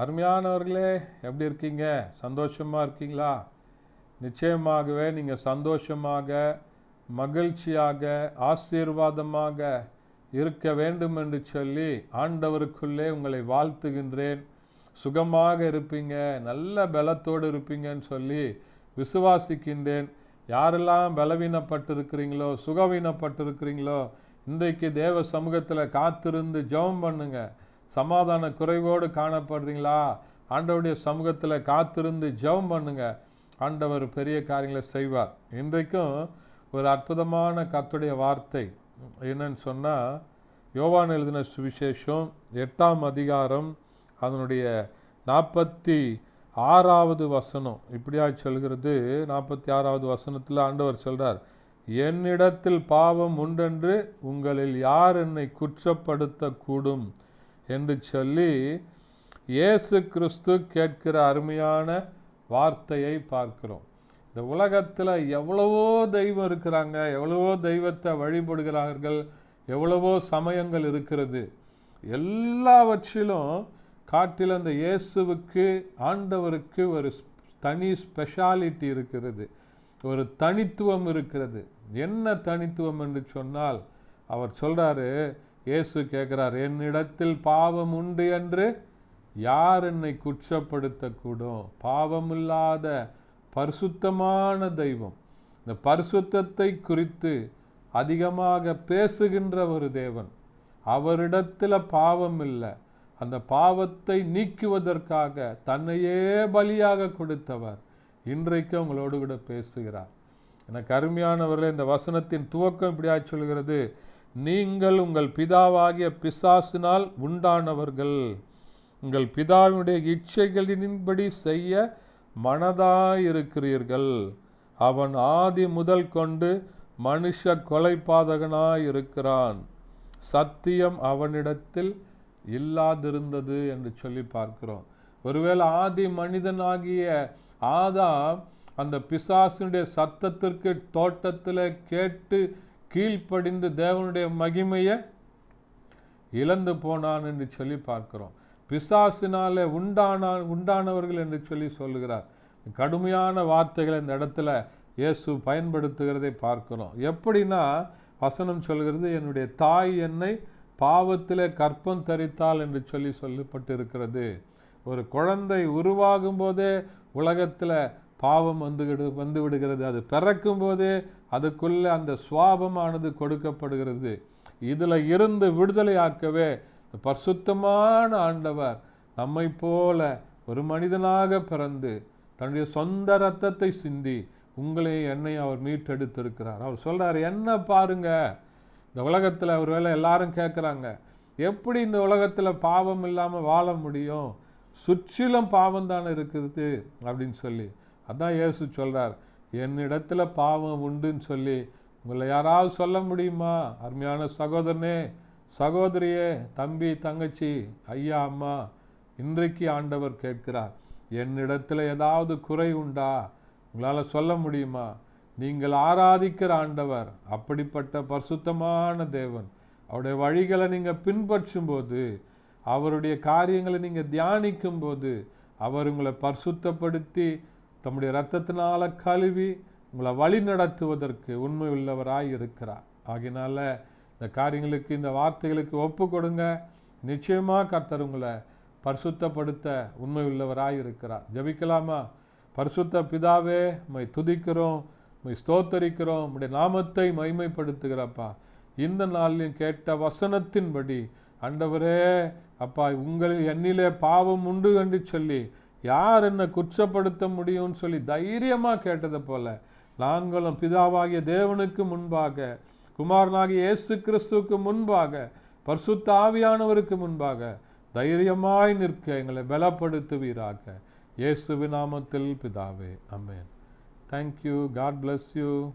அருமையானவர்களே எப்படி இருக்கீங்க? சந்தோஷமாக இருக்கீங்களா? நிச்சயமாகவே நீங்கள் சந்தோஷமாக மகிழ்ச்சியாக ஆசீர்வாதமாக இருக்க வேண்டும் என்று சொல்லி ஆண்டவருக்குள்ளே உங்களை வாழ்த்துகின்றேன். சுகமாக இருப்பீங்க நல்ல பலத்தோடு இருப்பீங்கன்னு சொல்லி விசுவாசிக்கின்றேன். யாரெல்லாம் பலவீனப்பட்டிருக்கிறீங்களோ சுகவீனப்பட்டிருக்கிறீங்களோ இன்றைக்கு தேவ சமூகத்தில் காத்திருந்து ஜெபம் பண்ணுங்கள் சமாதான குறைவோடு காணப்படுறீங்களா? ஆண்டவருடைய சமூகத்தில் காத்திருந்து ஜெபம் பண்ணுங்க. ஆண்டவர் பெரிய காரியங்களை செய்வார். இன்றைக்கும் ஒரு அற்புதமான கத்துடைய வார்த்தை என்னன்னு சொன்னால் யோவான் எழுதின சுவிசேஷம் எட்டாம் அதிகாரம் அதனுடைய நாற்பத்தி ஆறாவது வசனம். இப்படியா சொல்கிறது நாற்பத்தி ஆறாவது வசனத்தில் ஆண்டவர் சொல்கிறார் என்னிடத்தில் பாவம் உண்டென்று உங்களில் யார் என்னை குற்றப்படுத்தக்கூடும்? என்று சொல்லி இயேசு கிறிஸ்து கேட்கிற அருமையான வார்த்தையை பார்க்கிறோம். இந்த உலகத்தில் எவ்வளவோ தெய்வம் இருக்கிறாங்க எவ்வளவோ தெய்வத்தை வழிபடுகிறார்கள் எவ்வளவோ சமயங்கள் இருக்கிறது. எல்லாவற்றிலும் காட்டில் அந்த இயேசுவுக்கு ஆண்டவருக்கு ஒரு தனி ஸ்பெஷாலிட்டி இருக்கிறது. ஒரு தனித்துவம் இருக்கிறது. என்ன தனித்துவம் என்று சொன்னால் அவர் சொல்கிறாரு இயேசு கேட்குறார் என்னிடத்தில் பாவம் உண்டு என்று யார் என்னை குற்றப்படுத்தக்கூடும்? பாவமில்லாத பரிசுத்தமான தெய்வம். இந்த பரிசுத்தத்தை குறித்து அதிகமாக பேசுகின்ற ஒரு தேவன் அவரிடத்தில் பாவம் இல்லை. அந்த பாவத்தை நீக்குவதற்காக தன்னையே பலியாக கொடுத்தவர் இன்றைக்கு உங்களோடு கூட பேசுகிறார். எனக்கு அருமையானவர்களே இந்த வசனத்தின் துவக்கம் இப்படியா சொல்கிறது. நீங்கள் உங்கள் பிதாவாகிய பிசாசினால் உண்டானவர்கள். உங்கள் பிதாவினுடைய இச்சைகளின்படி செய்ய மனதாயிருக்கிறீர்கள். அவன் ஆதி முதல் கொண்டு மனுஷ கொலைபாதகனாய் இருக்கிறான் சத்தியம் அவனிடத்தில் இல்லாதிருந்தது என்று சொல்லி பார்க்கிறோம். ஒருவேளை ஆதி மனிதனாகிய ஆதாம் அந்த பிசாசினுடைய சத்தத்திற்கு தோட்டத்தில் கேட்டு கீழ்ப்படிந்து தேவனுடைய மகிமையை இழந்து போனான் என்று சொல்லி பார்க்கிறோம். பிசாசினாலே உண்டான உண்டானவர்கள் என்று சொல்லி சொல்லுகிறார். கடுமையான வார்த்தைகளை இந்த இடத்துல இயேசு பயன்படுத்துகிறதை பார்க்கிறோம். எப்படின்னா வசனம் சொல்கிறது என்னுடைய தாய் என்னை பாவத்தில் கற்பம் தரித்தாள் என்று சொல்லி சொல்லப்பட்டு இருக்கிறது ஒரு குழந்தை உருவாகும் போதே உலகத்தில் பாவம் வந்து வந்து விடுகிறது. அது பிறக்கும் போது அதுக்குள்ளே அந்த சுவாபமானது கொடுக்கப்படுகிறது. இதில் இருந்து விடுதலையாக்கவே பரிசுத்தமான ஆண்டவர் நம்மை போல ஒரு மனிதனாக பிறந்து தன்னுடைய சொந்த ரத்தத்தை சிந்தி உங்களை என்னை அவர் மீட்டெடுத்திருக்கிறார். அவர் சொல்கிறார் என்ன பாருங்க? இந்த உலகத்தில் ஒரு வேளை எல்லாரும் கேட்குறாங்க எப்படி இந்த உலகத்தில் பாவம் இல்லாமல் வாழ முடியும்? சுற்றிலும் பாவம் தானே இருக்குது? அப்படின்னு சொல்லி அதான் இயேசு சொல்கிறார் என்னிடத்தில் பாவம் உண்டுன்னு சொல்லி உங்களை யாராவது சொல்ல முடியுமா? அருமையான சகோதரனே சகோதரியே தம்பி தங்கச்சி ஐயா அம்மா இன்றைக்கு ஆண்டவர் கேட்கிறார் என்னிடத்தில் ஏதாவது குறை உண்டா? உங்களால் சொல்ல முடியுமா? நீங்கள் ஆராதிக்கிற ஆண்டவர் அப்படிப்பட்ட பரிசுத்தமான தேவன். அவருடைய வழிகளை நீங்கள் பின்பற்றும் போது அவருடைய காரியங்களை நீங்கள் தியானிக்கும் போது அவர் உங்களை பரிசுத்தப்படுத்தி தம்முடைய இரத்தத்தினால கழுவி உங்களை வழி நடத்துவதற்கு உண்மை உள்ளவராய் இருக்கிறார். ஆகினால இந்த காரியங்களுக்கு இந்த வார்த்தைகளுக்கு ஒப்பு கொடுங்க. நிச்சயமாக கர்த்தர் உங்களை பரிசுத்தப்படுத்த உண்மை உள்ளவராய் இருக்கிறார். ஜபிக்கலாமா? பரிசுத்த பிதாவே மை துதிக்கிறோம் மை ஸ்தோத்தரிக்கிறோம். உடைய நாமத்தை மைமைப்படுத்துகிறப்பா இந்த நாளிலும் கேட்ட வசனத்தின்படி அண்டவரே அப்பா உங்களில் எண்ணிலே பாவம் உண்டு என்று சொல்லி யார் என்ன குற்றப்படுத்த முடியும்னு சொல்லி தைரியமாக கேட்டதை போல நாங்களும் பிதாவாகிய தேவனுக்கு முன்பாக குமாரனாகிய இயேசு கிறிஸ்துவுக்கு முன்பாக பர்சுத்த ஆவியானவருக்கு முன்பாக தைரியமாய் நிற்க எங்களை பலப்படுத்துவீராக. இயேசு நாமத்தில் பிதாவே amen thank you God bless you